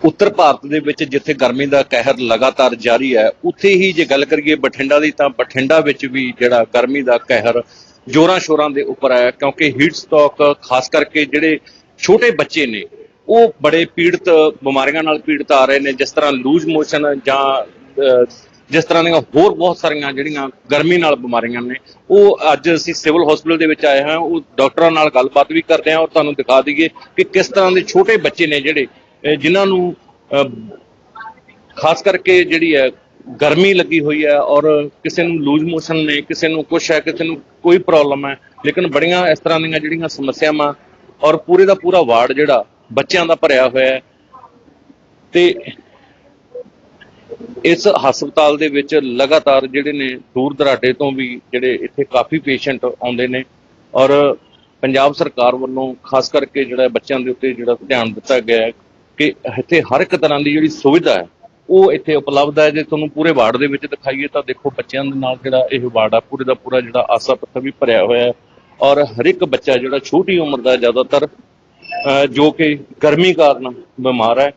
ਉੱਤਰ ਭਾਰਤ ਦੇ ਵਿੱਚ ਜਿੱਥੇ ਗਰਮੀ ਦਾ ਕਹਿਰ ਲਗਾਤਾਰ ਜਾਰੀ ਹੈ, ਉੱਥੇ ਹੀ ਜੇ ਗੱਲ ਕਰੀਏ ਬਠਿੰਡਾ ਦੀ ਤਾਂ ਬਠਿੰਡਾ ਵਿੱਚ ਵੀ ਜਿਹੜਾ ਗਰਮੀ ਦਾ ਕਹਿਰ ਜੋਰਾਂ ਸ਼ੋਰਾਂ ਦੇ ਉੱਪਰ ਆਇਆ, ਕਿਉਂਕਿ ਹੀਟ ਸਟ੍ਰੋਕ ਖਾਸ ਕਰਕੇ ਜਿਹੜੇ ਛੋਟੇ ਬੱਚੇ ਨੇ, ਉਹ ਬੜੇ ਪੀੜਤ, ਬਿਮਾਰੀਆਂ ਨਾਲ ਪੀੜਤ ਆ ਰਹੇ ਨੇ, ਜਿਸ ਤਰ੍ਹਾਂ ਲੂਜ਼ ਮੋਸ਼ਨ ਜਾਂ ਜਿਸ ਤਰ੍ਹਾਂ ਦੀਆਂ ਹੋਰ ਬਹੁਤ ਸਾਰੀਆਂ ਜਿਹੜੀਆਂ ਗਰਮੀ ਨਾਲ ਬਿਮਾਰੀਆਂ ਨੇ, ਉਹ ਅੱਜ ਅਸੀਂ ਸਿਵਲ ਹਸਪੀਟਲ ਦੇ ਵਿੱਚ ਆਏ ਹਾਂ, ਉਹ ਡਾਕਟਰਾਂ ਨਾਲ ਗੱਲਬਾਤ ਵੀ ਕਰਦੇ ਹਾਂ ਔਰ ਤੁਹਾਨੂੰ ਦਿਖਾ ਦਈਏ ਕਿ ਕਿਸ ਤਰ੍ਹਾਂ ਦੇ ਛੋਟੇ ਬੱਚੇ ਨੇ ਜਿਹੜੇ ਜਿਨ੍ਹਾਂ ਨੂੰ ਖਾਸ ਕਰਕੇ ਜਿਹੜੀ ਹੈ, ਗਰਮੀ ਲੱਗੀ ਹੋਈ ਹੈ ਔਰ ਕਿਸੇ ਨੂੰ ਲੂਜ਼ ਮੋਸ਼ਨ ਨੇ, ਕਿਸੇ ਨੂੰ ਕੁਛ ਹੈ, ਕਿਸੇ ਨੂੰ ਕੋਈ ਪ੍ਰੋਬਲਮ ਹੈ, ਲੇਕਿਨ ਬੜੀਆਂ ਇਸ ਤਰ੍ਹਾਂ ਦੀਆਂ ਜਿਹੜੀਆਂ ਸਮੱਸਿਆਵਾਂ ਔਰ ਪੂਰੇ ਦਾ ਪੂਰਾ ਵਾਰਡ ਜਿਹੜਾ ਬੱਚਿਆਂ ਦਾ ਭਰਿਆ ਹੋਇਆ ਹੈ ਤੇ ਇਸ ਹਸਪਤਾਲ ਦੇ ਵਿੱਚ ਲਗਾਤਾਰ ਜਿਹੜੇ ਨੇ ਦੂਰ ਦਰਾਡੇ ਤੋਂ ਵੀ ਜਿਹੜੇ ਇੱਥੇ ਕਾਫੀ ਪੇਸ਼ੈਂਟ ਆਉਂਦੇ ਨੇ ਔਰ ਪੰਜਾਬ ਸਰਕਾਰ ਵੱਲੋਂ ਖਾਸ ਕਰਕੇ ਜਿਹੜਾ ਬੱਚਿਆਂ ਦੇ ਉੱਤੇ ਜਿਹੜਾ ਧਿਆਨ ਦਿੱਤਾ ਗਿਆ ਹੈ ਕਿ ਇੱਥੇ ਹਰ ਇੱਕ ਤਰ੍ਹਾਂ ਦੀ ਜਿਹੜੀ ਸੁਵਿਧਾ ਹੈ, ਉਹ ਇੱਥੇ ਉਪਲਬਧ ਹੈ। ਜੇ ਤੁਹਾਨੂੰ ਪੂਰੇ ਵਾਰਡ ਦੇ ਵਿੱਚ ਦਿਖਾਈਏ ਤਾਂ ਦੇਖੋ ਬੱਚਿਆਂ ਦੇ ਨਾਲ ਜਿਹੜਾ ਇਹ ਵਾਰਡ ਆ, ਪੂਰੇ ਦਾ ਪੂਰਾ ਜਿਹੜਾ ਆਸਾ ਪੱਥਰ ਵੀ ਭਰਿਆ ਹੋਇਆ ਹੈ। ਔਰ ਹਰ ਇੱਕ ਬੱਚਾ ਜਿਹੜਾ ਛੋਟੀ ਉਮਰ ਦਾ ਜ਼ਿਆਦਾਤਰ ਜੋ ਕਿ ਗਰਮੀ ਕਾਰਨ ਬਿਮਾਰ ਹੈ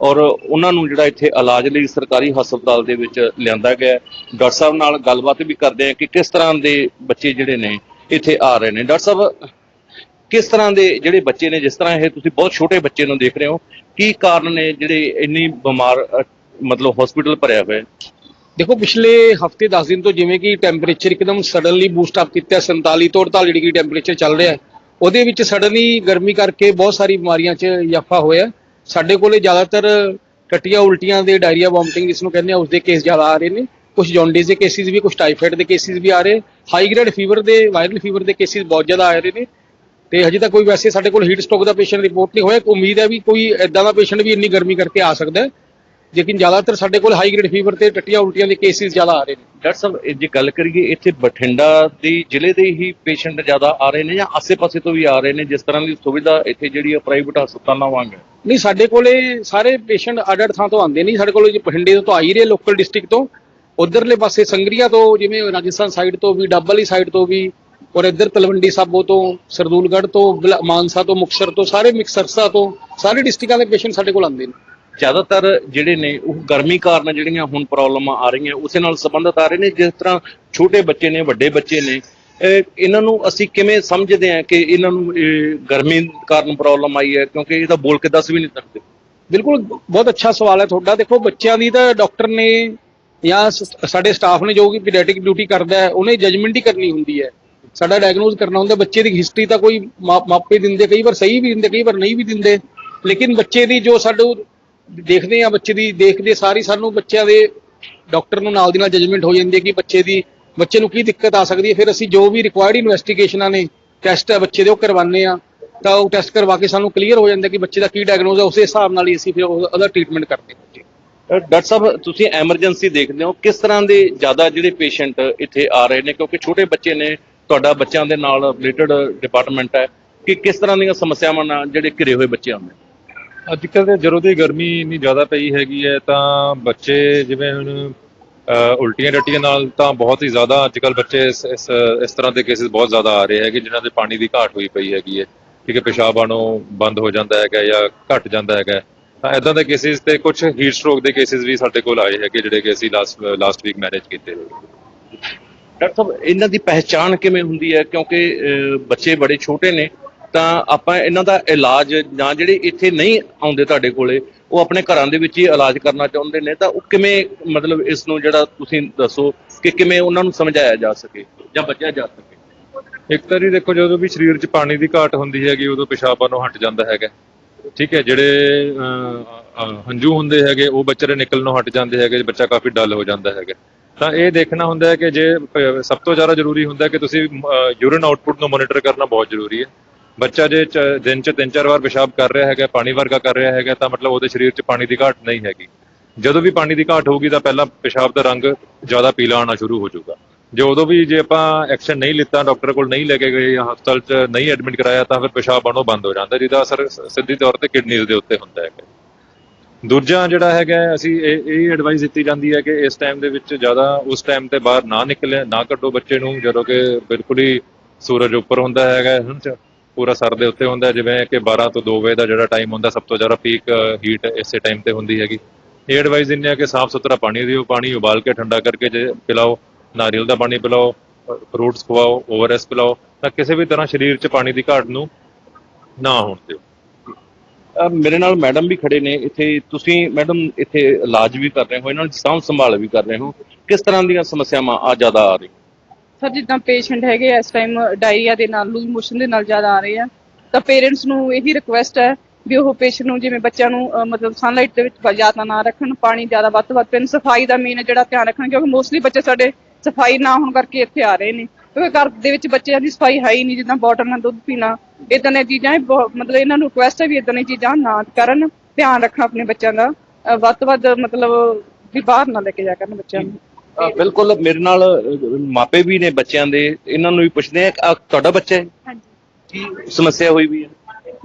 ਔਰ ਉਹਨਾਂ ਨੂੰ ਜਿਹੜਾ ਇੱਥੇ ਇਲਾਜ ਲਈ ਸਰਕਾਰੀ ਹਸਪਤਾਲ ਦੇ ਵਿੱਚ ਲਿਆਂਦਾ ਗਿਆ ਡਾਕਟਰ ਸਾਹਿਬ ਨਾਲ ਗੱਲਬਾਤ ਵੀ ਕਰਦੇ ਆ ਕਿ ਕਿਸ ਤਰ੍ਹਾਂ ਦੇ ਬੱਚੇ ਜਿਹੜੇ ਨੇ ਇੱਥੇ ਆ ਰਹੇ ਨੇ। ਡਾਕਟਰ ਸਾਹਿਬ ਕਿਸ ਤਰ੍ਹਾਂ ਦੇ ਜਿਹੜੇ ਬੱਚੇ ਨੇ, ਜਿਸ ਤਰ੍ਹਾਂ ਇਹ ਤੁਸੀਂ ਬਹੁਤ ਛੋਟੇ ਬੱਚੇ ਨੂੰ ਦੇਖ ਰਹੇ ਹੋ, ਕੀ ਕਾਰਨ ਨੇ ਜਿਹੜੇ ਇੰਨੀ ਬਿਮਾਰ ਮਤਲਬ ਹਸਪੀਟਲ ਭਰਿਆ ਹੋਇਆ ਦੇਖੋ, ਪਿਛਲੇ ਹਫ਼ਤੇ 10 ਦਿਨ ਤੋਂ ਜਿਵੇਂ ਕਿ ਟੈਂਪਰੇਚਰ ਇੱਕਦਮ ਸਡਨਲੀ ਬੂਸਟ ਅਪ ਕੀਤਾ 47 ਤੋਂ 48 ਡਿਗਰੀ ਟੈਂਪਰੇਚਰ ਚੱਲ ਰਿਹਾ ਹੈ। ਉਹਦੇ ਵਿੱਚ ਸਡਨਲੀ ਗਰਮੀ ਕਰਕੇ ਬਹੁਤ ਸਾਰੀ ਬਿਮਾਰੀਆਂ 'ਚ ਇਜ਼ਾਫਾ ਹੋਇਆ ਸਾਡੇ ਕੋਲੇ ਜ਼ਿਆਦਾਤਰ ਟੱਟੀਆਂ ਉਲਟੀਆਂ ਦੇ ਡਾਇਰੀਆ ਵੋਮਟਿੰਗ ਜਿਸ ਨੂੰ ਕਹਿੰਦੇ ਆ, ਉਸ ਦੇ ਕੇਸ ਜ਼ਿਆਦਾ ਆ ਰਹੇ ਨੇ। ਕੁਝ ਜੌਂਡਿਸ ਦੇ ਕੇਸਿਸ ਵੀ ਕੁਝ ਟਾਈਫਾਇਡ ਦੇ ਕੇਸਿਸ ਵੀ ਆ ਰਹੇ। ਹਾਈ ਗ੍ਰੇਡ ਫੀਵਰ ਦੇ ਵਾਇਰਲ ਫੀਵਰ ਦੇ ਕੇਸਿਸ ਬਹੁਤ ਜ਼ਿਆਦਾ ਆ ਰਹੇ ਨੇ। ਤੇ ਹਜੇ ਤੱਕ ਕੋਈ ਵੈਸੇ ਸਾਡੇ ਕੋਲ ਹੀਟ ਸਟ੍ਰੋਕ ਦਾ ਪੇਸ਼ੈਂਟ ਰਿਪੋਰਟ ਨਹੀਂ ਹੋਇਆ। ਉਮੀਦ ਹੈ ਵੀ ਕੋਈ ਐਦਾਂ ਦਾ ਪੇਸ਼ੈਂਟ ਵੀ ਇੰਨੀ ਗਰਮੀ ਕਰਕੇ ਆ ਸਕਦਾ ਹੈ। ਲੇਕਿਨ ਜ਼ਿਆਦਾਤਰ ਸਾਡੇ ਕੋਲ ਹਾਈ ਗ੍ਰੇਡ ਫੀਵਰ ਤੇ ਟੱਟੀਆਂ ਉਲਟੀਆਂ ਦੇ ਕੇਸਿਸ ਜ਼ਿਆਦਾ ਆ ਰਹੇ ਨੇ। ਡਾਕਟਰ ਸਾਹਿਬ ਜੇ ਗੱਲ ਕਰੀਏ ਇੱਥੇ ਬਠਿੰਡਾ ਦੀ ਜ਼ਿਲ੍ਹੇ ਦੇ ਹੀ ਪੇਸ਼ੈਂਟ ਜ਼ਿਆਦਾ ਆ ਰਹੇ ਨੇ ਜਾਂ ਆਸੇ-ਪਾਸੇ ਤੋਂ ਵੀ ਆ ਰਹੇ ਨੇ? ਜਿਸ ਤਰ੍ਹਾਂ ਦੀ ਸੁਵਿਧਾ ਇੱਥੇ ਜਿਹੜੀ ਹੈ ਪ੍ਰਾਈਵੇਟ ਹਸਪਤਾਲਾਂ ਵਾਂਗ ਹੈ। ਨਹੀਂ ਸਾਡੇ ਕੋਲੇ ਸਾਰੇ ਪੇਸ਼ੈਂਟ ਅੱਡ-ਅੱਡ ਥਾਂ ਤੋਂ ਆਉਂਦੇ ਨਹੀਂ ਸਾਡੇ ਕੋਲੇ ਜੇ ਬਠਿੰਡੇ ਤੋਂ ਆ ਹੀ ਰਹੇ ਲੋਕਲ ਡਿਸਟ੍ਰਿਕਟ ਤੋਂ। ਉਧਰਲੇ ਪਾਸੇ ਸੰਗਰੀਆਂ ਤੋਂ ਜਿਵੇਂ ਰਾਜਸਥਾਨ ਸਾਈਡ ਤੋਂ ਵੀ ਡੱਬ ਵਾਲੀ ਸਾਈਡ ਤੋਂ ਵੀ ਔਰ ਇੱਧਰ ਤਲਵੰਡੀ ਸਾਬੋ ਤੋਂ ਸਰਦੂਲਗੜ੍ਹ ਤੋਂ ਮਾਨਸਾ ਤੋਂ ਮੁਕਤਸਰ ਤੋਂ ਸਾਰੇ ਮਿਕਸਰਸਾ ਤੋਂ ਸਾਰੇ ਡਿਸਟ੍ਰਿਕਟਾਂ ਦੇ ਪੇਸ਼ੈਂਟ ਸਾਡੇ ਕੋਲ ਆਉਂਦੇ ਨੇ। ਜ਼ਿਆਦਾਤਰ ਜਿਹੜੇ ਨੇ ਉਹ ਗਰਮੀ ਕਾਰਨ ਜਿਹੜੀਆਂ ਹੁਣ ਪ੍ਰੋਬਲਮਾਂ ਆ ਰਹੀਆਂ ਉਸੇ ਨਾਲ ਸੰਬੰਧਿਤ ਆ ਰਹੇ ਨੇ ਜਿਸ ਤਰ੍ਹਾਂ ਛੋਟੇ ਬੱਚੇ ਨੇ ਵੱਡੇ ਬੱਚੇ ਨੇ ਇਹ ਇਹਨਾਂ ਨੂੰ ਅਸੀਂ ਕਿਵੇਂ ਸਮਝਦੇ ਹਾਂ ਕਿ ਇਹਨਾਂ ਨੂੰ ਗਰਮੀ ਕਾਰਨ ਪ੍ਰੋਬਲਮ ਆਈ ਹੈ ਕਿਉਂਕਿ ਇਹ ਤਾਂ ਬੋਲ ਕੇ ਦੱਸ ਵੀ ਨਹੀਂ ਸਕਦੇ। ਬਿਲਕੁਲ ਬਹੁਤ ਅੱਛਾ ਸਵਾਲ ਹੈ ਤੁਹਾਡਾ। ਦੇਖੋ ਬੱਚਿਆਂ ਦੀ ਤਾਂ ਡਾਕਟਰ ਨੇ ਜਾਂ ਸਾਡੇ ਸਟਾਫ ਨੇ ਜੋ ਕਿ ਪੀਡੀਆਟ੍ਰਿਕ ਡਿਊਟੀ ਕਰਦਾ ਹੈ ਉਹਨੇ ਜਜਮੈਂਟ ਹੀ ਕਰਨੀ ਹੁੰਦੀ ਹੈ। ਸਾਡਾ ਡਾਇਗਨੋਸ ਕਰਨਾ ਹੁੰਦਾ, ਬੱਚੇ ਦੀ ਹਿਸਟਰੀ ਤਾਂ ਕੋਈ ਮਾ- ਮਾਪੇ ਦਿੰਦੇ, ਕਈ ਵਾਰ ਸਹੀ ਵੀ ਦਿੰਦੇ, ਕਈ ਵਾਰ ਨਹੀਂ ਵੀ ਦਿੰਦੇ। ਲੇਕਿਨ ਬੱਚੇ ਦੀ ਜੋ ਸਾਡੇ ਦੇਖਦੇ ਆ ਬੱਚੇ ਦੀ ਦੇਖਦੇ ਸਾਰੀ ਸਾਨੂੰ ਬੱਚਿਆਂ ਦੇ ਡਾਕਟਰ ਨੂੰ ਨਾਲ ਦੀ ਨਾਲ ਜਜਮੈਂਟ ਹੋ ਜਾਂਦੀ ਹੈ ਕਿ ਬੱਚੇ ਦੀ, ਬੱਚੇ ਨੂੰ ਕੀ ਦਿੱਕਤ ਆ ਸਕਦੀ ਹੈ। ਫਿਰ ਅਸੀਂ ਜੋ ਵੀ ਰਿਕੁਆਇਰਡ ਇਨਵੈਸਟੀਗੇਸ਼ਨਾਂ ਨੇ ਟੈਸਟ ਹੈ ਬੱਚੇ ਦੇ, ਉਹ ਕਰਵਾਉਂਦੇ ਆ ਤਾਂ ਉਹ ਟੈਸਟ ਕਰਵਾ ਕੇ ਸਾਨੂੰ ਕਲੀਅਰ ਹੋ ਜਾਂਦਾ ਕਿ ਬੱਚੇ ਦਾ ਕੀ ਡਾਇਗਨੋਸ ਹੈ ਉਸੇ ਹਿਸਾਬ ਨਾਲ ਹੀ ਅਸੀਂ ਫਿਰ ਉਹਦਾ ਟ੍ਰੀਟਮੈਂਟ ਕਰਦੇ ਹਾਂ ਜੀ। ਡਾਕਟਰ ਸਾਹਿਬ, ਤੁਸੀਂ ਐਮਰਜੈਂਸੀ ਦੇਖਦੇ ਹੋ, ਕਿਸ ਤਰ੍ਹਾਂ ਦੇ ਜ਼ਿਆਦਾ ਜਿਹੜੇ ਪੇਸ਼ੈਂਟ ਇੱਥੇ ਆ ਰਹੇ ਨੇ, ਕਿਉਂਕਿ ਛੋਟੇ ਬੱਚੇ ਨੇ ਤੁਹਾਡਾ ਬੱਚਿਆਂ ਦੇ ਨਾਲ ਰਿਲੇਟਡ ਡਿਪਾਰਟਮੈਂਟ ਹੈ ਕਿ ਕਿਸ ਤਰ੍ਹਾਂ ਦੀਆਂ ਸਮੱਸਿਆਵਾਂ ਨਾਲ ਜਿਹੜੇ ਘਿਰੇ ਹੋਏ ਬੱਚੇ ਆਉਂਦੇ ਅੱਜ ਕੱਲ੍ਹ ਤੇ ਜਦੋਂ ਦੀ ਗਰਮੀ ਇੰਨੀ ਜ਼ਿਆਦਾ ਪਈ ਹੈਗੀ ਹੈ ਤਾਂ ਬੱਚੇ ਜਿਵੇਂ ਹੁਣ ਉਲਟੀਆਂ ਡੱਟੀਆਂ ਨਾਲ ਤਾਂ ਬਹੁਤ ਹੀ ਜ਼ਿਆਦਾ ਅੱਜ ਕੱਲ੍ਹ ਬੱਚੇ ਇਸ ਇਸ ਇਸ ਤਰ੍ਹਾਂ ਦੇ ਕੇਸਿਸ ਬਹੁਤ ਜ਼ਿਆਦਾ ਆ ਰਹੇ ਹੈਗੇ ਜਿਨ੍ਹਾਂ ਦੇ ਪਾਣੀ ਦੀ ਘਾਟ ਹੋਈ ਪਈ ਹੈਗੀ ਹੈ। ਠੀਕ ਹੈ, ਪਿਸ਼ਾਬ ਆਣੋਂ ਬੰਦ ਹੋ ਜਾਂਦਾ ਹੈਗਾ ਜਾਂ ਘਟ ਜਾਂਦਾ ਹੈਗਾ। ਤਾਂ ਇਦਾਂ ਦੇ ਕੇਸਿਸ ਤੇ ਕੁਝ ਹੀਟ ਸਟ੍ਰੋਕ ਦੇ ਕੇਸਿਸ ਵੀ ਸਾਡੇ ਕੋਲ ਆਏ ਹੈਗੇ ਜਿਹੜੇ ਕਿ ਅਸੀਂ ਲਾਸਟ ਲਾਸਟ ਵੀਕ ਮੈਨੇਜ ਕੀਤੇ ਹੋਏ। ਡਾਕਟਰ ਸਾਹਿਬ ਇਹਨਾਂ ਦੀ ਪਹਿਚਾਣ ਕਿਵੇਂ ਹੁੰਦੀ ਹੈ? ਕਿਉਂਕਿ ਅਹ, ਬੱਚੇ ਬੜੇ ਛੋਟੇ ਨੇ ਤਾਂ ਆਪਾਂ ਇਹਨਾਂ ਦਾ ਇਲਾਜ ਜਾਂ ਜਿਹੜੇ ਇੱਥੇ ਨਹੀਂ ਆਉਂਦੇ ਤੁਹਾਡੇ ਕੋਲੇ ਉਹ ਆਪਣੇ ਘਰਾਂ ਦੇ ਵਿੱਚ ਹੀ ਇਲਾਜ ਕਰਨਾ ਚਾਹੁੰਦੇ ਨੇ ਤਾਂ ਉਹ ਕਿਵੇਂ ਮਤਲਬ ਇਸ ਨੂੰ ਜਿਹੜਾ ਤੁਸੀਂ ਦੱਸੋ ਕਿ ਕਿਵੇਂ ਉਹਨਾਂ ਨੂੰ ਸਮਝਾਇਆ ਜਾ ਸਕੇ ਜਾਂ ਬਚਿਆ ਜਾ ਸਕੇ? ਇੱਕ ਤਰੀ ਦੇਖੋ ਜਦੋਂ ਵੀ ਸਰੀਰ 'ਚ ਪਾਣੀ ਦੀ ਘਾਟ ਹੁੰਦੀ ਹੈਗੀ ਉਦੋਂ ਪਿਸ਼ਾਬਾਂ ਨੂੰ ਹਟ ਜਾਂਦਾ ਹੈਗਾ। ਠੀਕ ਹੈ ਜਿਹੜੇ ਅਹ, ਹੰਝੂ ਹੁੰਦੇ ਹੈਗੇ ਉਹ ਬੱਚੇ ਦੇ ਨਿਕਲਣੋਂ ਹਟ ਜਾਂਦੇ ਹੈਗੇ ਬੱਚਾ ਕਾਫੀ ਡਲ ਹੋ ਜਾਂਦਾ ਹੈਗਾ। ਤਾਂ ਇਹ ਦੇਖਣਾ ਹੁੰਦਾ ਹੈ ਕਿ ਜੇ ਸਭ ਤੋਂ ਜ਼ਿਆਦਾ ਜ਼ਰੂਰੀ ਹੁੰਦਾ ਕਿ ਤੁਸੀਂ ਯੂਰਿਨ ਆਊਟਪੁੱਟ ਨੂੰ ਮੋਨੀਟਰ ਕਰਨਾ ਬਹੁਤ ਜ਼ਰੂਰੀ ਹੈ। ਬੱਚਾ ਜੇ ਚ- ਦਿਨ 'ਚ ਤਿੰਨ ਚਾਰ ਵਾਰ ਪਿਸ਼ਾਬ ਕਰ ਰਿਹਾ ਹੈਗਾ, ਪਾਣੀ ਵਰਗਾ ਕਰ ਰਿਹਾ ਹੈਗਾ, ਤਾਂ ਮਤਲਬ ਉਹਦੇ ਸਰੀਰ 'ਚ ਪਾਣੀ ਦੀ ਘਾਟ ਨਹੀਂ ਹੈਗੀ। ਜਦੋਂ ਵੀ ਪਾਣੀ ਦੀ ਘਾਟ ਹੋਊਗੀ ਤਾਂ ਪਹਿਲਾਂ ਪਿਸ਼ਾਬ ਦਾ ਰੰਗ ਜ਼ਿਆਦਾ ਪੀਲਾ ਆਉਣਾ ਸ਼ੁਰੂ ਹੋ ਜਾਊਗਾ। ਜੇ ਉਦੋਂ ਵੀ ਜੇ ਆਪਾਂ ਐਕਸ਼ਨ ਨਹੀਂ ਲਿੱਤਾ ਡਾਕਟਰ ਕੋਲ ਨਹੀਂ ਲੈ ਕੇ ਗਏ ਜਾਂ ਹਸਪਤਾਲ 'ਚ ਨਹੀਂ ਐਡਮਿਟ ਕਰਾਇਆ, ਤਾਂ ਫਿਰ ਪਿਸ਼ਾਬ ਆਉਣੋਂ ਬੰਦ ਹੋ ਜਾਂਦਾ, ਜਿਹਦਾ ਅਸਰ ਸ- ਸਿੱਧੀ ਤੌਰ ਤੇ ਕਿਡਨੀਜ਼ ਦੇ ਉੱਤੇ ਹੁੰਦਾ ਹੈ ਦੂਜਾ ਜਿਹੜਾ ਹੈਗਾ ਅਸੀਂ ਇਹ ਇਹ ਐਡਵਾਈਸ ਦਿੱਤੀ ਜਾਂਦੀ ਹੈ ਕਿ ਇਸ ਟਾਈਮ ਦੇ ਵਿੱਚ ਜ਼ਿਆਦਾ ਉਸ ਟਾਈਮ ਤੇ ਬਾਹਰ ਨਾ ਨਿਕਲੇ, ਨਾ ਕੱਢੋ ਬੱਚੇ ਨੂੰ, ਜਦੋਂ ਕਿ ਬਿਲਕੁਲ ਹੀ ਸੂਰਜ ਉੱਪਰ ਹੁੰਦਾ ਹੈਗਾ ਹੁਣ ਪੂਰਾ ਸਰ ਦੇ ਉੱਤੇ ਹੁੰਦਾ ਜਿਵੇਂ ਕਿ 12 ਤੋਂ 2 ਵਜੇ ਦਾ ਜਿਹੜਾ ਟਾਈਮ ਹੁੰਦਾ, ਸਭ ਤੋਂ ਜ਼ਿਆਦਾ ਪੀਕ ਹੀਟ ਇਸੇ ਟਾਈਮ ਤੇ ਹੁੰਦੀ ਹੈਗੀ। ਇਹ ਐਡਵਾਈਸ ਦਿੰਦੇ ਆ ਕਿ ਸਾਫ਼ ਸੁਥਰਾ ਪਾਣੀ ਦਿਓ, ਪਾਣੀ ਉਬਾਲ ਕੇ ਠੰਡਾ ਕਰਕੇ ਜੇ ਪਿਲਾਓ, ਨਾਰੀਅਲ ਦਾ ਪਾਣੀ ਪਿਲਾਓ ਫਰੂਟਸ ਖਵਾਓ ਓਆਰਐਸ ਪਿਲਾਓ, ਤਾਂ ਕਿਸੇ ਵੀ ਤਰ੍ਹਾਂ ਸਰੀਰ 'ਚ ਪਾਣੀ ਦੀ ਘਾਟ ਨੂੰ ਨਾ ਹੋਣ ਦਿਓ। ਮੇਰੇ ਨਾਲ ਮੈਡਮ ਵੀ ਖੜੇ ਨੇ, ਇੱਥੇ ਤੁਸੀਂ ਮੈਡਮ ਇੱਥੇ ਇਲਾਜ ਵੀ ਕਰ ਰਹੇ ਹੋ, ਇਹਨਾਂ ਦੀ ਸਾਂਭ ਸੰਭਾਲ ਵੀ ਕਰ ਰਹੇ ਹੋ। ਕਿਸ ਤਰ੍ਹਾਂ ਦੀਆਂ ਸਮੱਸਿਆਵਾਂ ਆ ਜ਼ਿਆਦਾ ਆ ਰਹੀ ਸਰ, ਜਿੱਦਾਂ ਪੇਸ਼ੈਂਟ ਹੈਗੇ ਇਸ ਟਾਈਮ ਡਾਇਰੀਆ ਦੇ ਨਾਲ, ਲੂਜ਼ ਮੋਸ਼ਨ ਦੇ ਨਾਲ ਜ਼ਿਆਦਾ ਆ ਰਹੇ ਆ। ਤਾਂ ਪੇਰੈਂਟਸ ਨੂੰ ਇਹੀ ਰਿਕੁਐਸਟ ਹੈ ਵੀ ਉਹ ਪੇਸ਼ੈਂਟ ਨੂੰ, ਜਿਵੇਂ ਬੱਚਿਆਂ ਨੂੰ ਮਤਲਬ ਸਨਲਾਈਟ ਦੇ ਵਿੱਚ ਜ਼ਿਆਦਾ ਨਾ ਰੱਖਣ, ਪਾਣੀ ਜ਼ਿਆਦਾ ਵੱਧ ਤੋਂ ਵੱਧ ਪੀਣ। ਸਫ਼ਾਈ ਦਾ ਮੇਨ ਜਿਹੜਾ ਧਿਆਨ ਰੱਖਣ ਕਿਉਂਕਿ ਮੋਸਟਲੀ ਬੱਚੇ ਸਾਡੇ ਸਫ਼ਾਈ ਨਾ ਹੋਣ ਕਰਕੇ ਇੱਥੇ ਆ ਰਹੇ ਨੇ। ਕਿਉਂਕਿ ਘਰ ਦੇ ਵਿੱਚ ਬੱਚਿਆਂ ਦੀ ਸਫ਼ਾਈ ਹੈ ਹੀ ਨਹੀਂ ਜਿੱਦਾਂ ਬੋਟਲ ਨਾਲ ਦੁੱਧ ਪੀਣਾ ਇਦਾਂ ਦੀਆਂ ਚੀਜ਼ਾਂ ਇਹ ਬਹੁਤ- ਮਤਲਬ ਇਹਨਾਂ ਨੂੰ ਰਿਕੁਐਸਟ ਹੈ ਵੀ ਇਦਾਂ ਦੀਆਂ ਚੀਜ਼ਾਂ ਨਾ ਕਰਨ ਧਿਆਨ ਰੱਖਣਾ ਆਪਣੇ ਬੱਚਿਆਂ ਦਾ। ਵੱਧ ਤੋਂ ਵੱਧ ਮਤਲਬ ਵੀ ਬਾਹਰ ਨਾ ਲੈ ਕੇ ਜਾ ਕਰਨ ਬੱਚਿਆਂ ਨੂੰ। ਬਿਲਕੁਲ ਮੇਰੇ ਨਾਲ ਮਾਪੇ ਵੀ ਨੇ ਬੱਚਿਆਂ ਦੇ ਇਹਨਾਂ ਨੂੰ ਵੀ ਪੁੱਛਦੇ ਆ ਤੁਹਾਡਾ ਬੱਚਾ ਹੈ? ਹਾਂਜੀ। ਕੀ ਸਮੱਸਿਆ ਹੋਈ ਵੀ ਹੈ?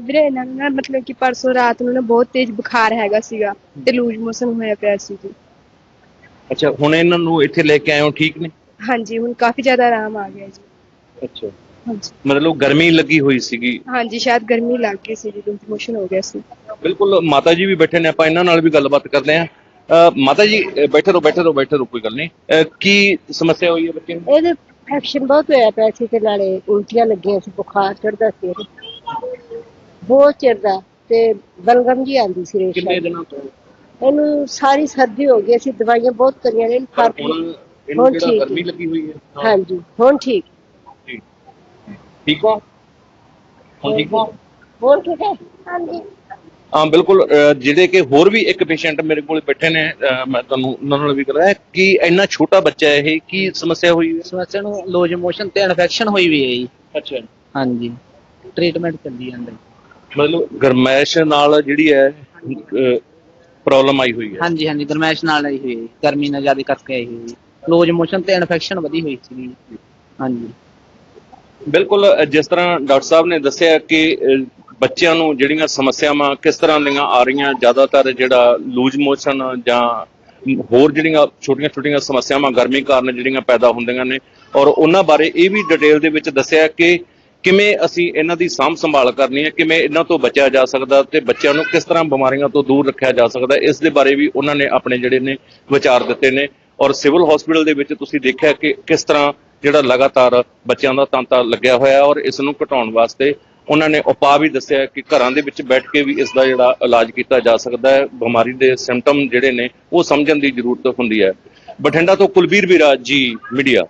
ਵੀਰੇ ਇਹਨਾਂ ਨੂੰ ਨਾ ਮਤਲਬ ਕਿ ਪਰਸੋਂ ਰਾਤ ਨੂੰ ਨਾ ਬਹੁਤ ਤੇਜ਼ ਬੁਖਾਰ ਹੈਗਾ ਸੀਗਾ ਤੇ ਲੂਜ ਮੋਸ਼ਨ ਹੋਇਆ ਪਿਆ ਸੀ ਜੀ। ਅੱਛਾ ਹੁਣ ਇਹਨਾਂ ਨੂੰ ਇੱਥੇ ਲੈ ਕੇ ਆਏ ਹੋ ਠੀਕ ਨੇ? ਹਾਂਜੀ ਹੁਣ ਕਾਫੀ ਜ਼ਿਆਦਾ ਆਰਾਮ ਆ ਗਿਆ ਜੀ। ਅੱਛਾ। ਹਾਂਜੀ। ਮਤਲਬ ਗਰਮੀ ਲੱਗੀ ਹੋਈ ਸੀਗੀ। ਹਾਂਜੀ ਸ਼ਾਇਦ ਗਰਮੀ ਲੱਗ ਗਈ ਸੀ ਜੀ ਲੂਜ ਮੋਸ਼ਨ ਹੋ ਗਿਆ ਸੀ। ਬਿਲਕੁਲ ਮਾਤਾ ਜੀ ਵੀ ਬੈਠੇ ਨੇ ਆਪਾਂ ਇਹਨਾਂ ਨਾਲ ਵੀ ਗੱਲਬਾਤ ਕਰਦੇ ਆ ਮਾਤਾ ਜੀ ਬੈਠੇ ਰਹੋ ਬੈਠੇ ਰਹੋ ਬੈਠੇ ਰਹੋ ਕੋਈ ਗੱਲ ਨਹੀਂ। ਕੀ ਸਮੱਸਿਆ ਹੋਈ ਹੈ ਬੱਚੇ ਨੂੰ? ਇਹਦੇ ਐਕਸ਼ਨ ਬਹੁਤ ਹੋਇਆ ਪਿਆ ਸੀ ਤੇ ਨਾਲੇ ਉਲਟੀਆਂ ਲੱਗੀਆਂ ਸੀ ਬੁਖਾਰ ਚੜਦਾ ਸੀ। ਇਹਨੂੰ। ਬਹੁਤ ਚਿਰਦਾ ਤੇ ਬਲਗਮ ਜੀ ਆਂਦੀ ਸੀ ਰੇਸ਼ਾ ਕਿੰਨੇ ਦਿਨਾਂ ਤੋਂ? ਇਹਨੂੰ ਸਾਰੀ ਸਰਦੀ ਹੋ ਗਈ ਅਸੀਂ ਦਵਾਈਆਂ ਬਹੁਤ ਕਰੀਆਂ ਨੇ ਇਹਨੂੰ ਪਰ ਫ਼ਰਕ ਹੁਣ ਨਹੀਂ ਇਹਨੂੰ ਹੁਣ ਠੀਕ ਗਰਮੀ ਲੱਗੀ ਹੋਈ ਹੈ? ਹਾਂਜੀ ਹੁਣ ਠੀਕ। ਠੀਕ। ਹੋ? ਹੁਣ ਠੀਕ ਹੋ? ਹੋਰ ਠੀਕ ਹੈ? ਹਾਂਜੀ। ਹਾਂ ਬਿਲਕੁਲ ਅਹ, ਜਿਹੜੇ ਕਿ ਹੋਰ ਵੀ ਇੱਕ ਪੇਸ਼ੈਂਟ ਮੇਰੇ ਕੋਲ ਬੈਠੇ ਨੇ ਅਹ, ਮੈਂ ਤੁਹਾਨੂੰ ਉਹਨਾਂ ਨਾਲ ਵੀ ਕਰਾਇਆ ਕਿ ਇੰਨਾ ਛੋਟਾ ਬੱਚਾ ਹੈ ਇਹ ਕੀ ਸਮੱਸਿਆ ਹੋਈ ਹੈ? ਸਮੱਸਿਆ ਨੂੰ ਲੋਜ ਮੋਸ਼ਨ ਤੇ ਇਨਫੈਕਸ਼ਨ ਹੋਈ ਵੀ ਹੈ ਜੀ। ਅੱਛਾ। ਹਾਂਜੀ। ਟ੍ਰੀਟਮੈਂਟ ਚੱਲੀ ਜਾਂਦਾ ਜੀ। ਮਤਲਬ ਗਰਮੈਸ਼ ਨਾਲ ਜਿਹੜੀ ਹੈ ਪ੍ਰੋਬਲਮ ਆਈ ਹੋਈ ਹੈ। ਹਾਂਜੀ ਹਾਂਜੀ ਗਰਮੈਸ਼ ਨਾਲ ਆਈ ਹੋਈ ਹੈ ਜੀ। ਗਰਮੀ ਨਾਲ ਜ਼ਿਆਦਾ ਕਰਕੇ ਆਈ ਹੋਈ ਹੈ ਲੋਜ ਮੋਸ਼ਨ ਤੇ ਇਨਫੈਕਸ਼ਨ ਵਧੀ ਹੋਈ ਸੀ। ਹਾਂਜੀ। ਬਿਲਕੁਲ ਜਿਸ ਤਰ੍ਹਾਂ ਡਾਕਟਰ ਸਾਹਿਬ ਨੇ ਦੱਸਿਆ ਕਿ ਬੱਚਿਆਂ ਨੂੰ ਜਿਹੜੀਆਂ ਸਮੱਸਿਆਵਾਂ ਕਿਸ ਤਰ੍ਹਾਂ ਦੀਆਂ ਆ ਰਹੀਆਂ, ਜ਼ਿਆਦਾਤਰ ਜਿਹੜਾ ਲੂਜ ਮੋਸ਼ਨ ਜਾਂ ਹੋਰ ਜਿਹੜੀਆਂ ਛੋਟੀਆਂ-ਛੋਟੀਆਂ ਸਮੱਸਿਆਵਾਂ, ਗਰਮੀ ਕਾਰਨ ਜਿਹੜੀਆਂ ਪੈਦਾ ਹੁੰਦੀਆਂ ਨੇ, ਔਰ ਉਹਨਾਂ ਬਾਰੇ ਇਹ ਵੀ ਡਿਟੇਲ ਦੇ ਵਿੱਚ ਦੱਸਿਆ ਕਿ ਕਿਵੇਂ ਅਸੀਂ ਇਹਨਾਂ ਦੀ ਸਾਂਭ ਸੰਭਾਲ ਕਰਨੀ ਹੈ, ਕਿਵੇਂ ਇਹਨਾਂ ਤੋਂ ਬਚਿਆ ਜਾ ਸਕਦਾ ਤੇ ਬੱਚਿਆਂ ਨੂੰ ਕਿਸ ਤਰ੍ਹਾਂ ਬਿਮਾਰੀਆਂ ਤੋਂ ਦੂਰ ਰੱਖਿਆ ਜਾ ਸਕਦਾ, ਇਸ ਦੇ ਬਾਰੇ ਵੀ ਉਹਨਾਂ ਨੇ ਆਪਣੇ ਜਿਹੜੇ ਨੇ ਵਿਚਾਰ ਦਿੱਤੇ ਨੇ। ਔਰ ਸਿਵਲ ਹਸਪੀਟਲ ਦੇ ਵਿੱਚ ਤੁਸੀਂ ਦੇਖਿਆ ਕਿ ਕਿਸ ਤਰ੍ਹਾਂ ਜਿਹੜਾ ਲਗਾਤਾਰ ਬੱਚਿਆਂ ਦਾ ਤਾਂਤਾ ਲੱਗਿਆ ਹੋਇਆ ਔਰ ਇਸ ਨੂੰ ਘਟਾਉਣ ਵਾਸਤੇ ਉਹਨਾਂ ਨੇ ਉਪਾਅ ਵੀ ਦੱਸਿਆ ਕਿ ਘਰਾਂ ਦੇ ਵਿੱਚ ਬੈਠ ਕੇ ਵੀ ਇਸ ਦਾ ਜਿਹੜਾ ਇਲਾਜ ਕੀਤਾ ਜਾ ਸਕਦਾ ਹੈ, ਬਿਮਾਰੀ ਦੇ ਸਿੰਪਟਮ ਜਿਹੜੇ ਨੇ ਉਹ ਸਮਝਣ ਦੀ ਜ਼ਰੂਰਤ ਹੁੰਦੀ ਹੈ। ਬਠਿੰਡਾ ਤੋਂ ਕੁਲਬੀਰ ਵੀਰਾ ਜੀ, ਮੀਡੀਆ।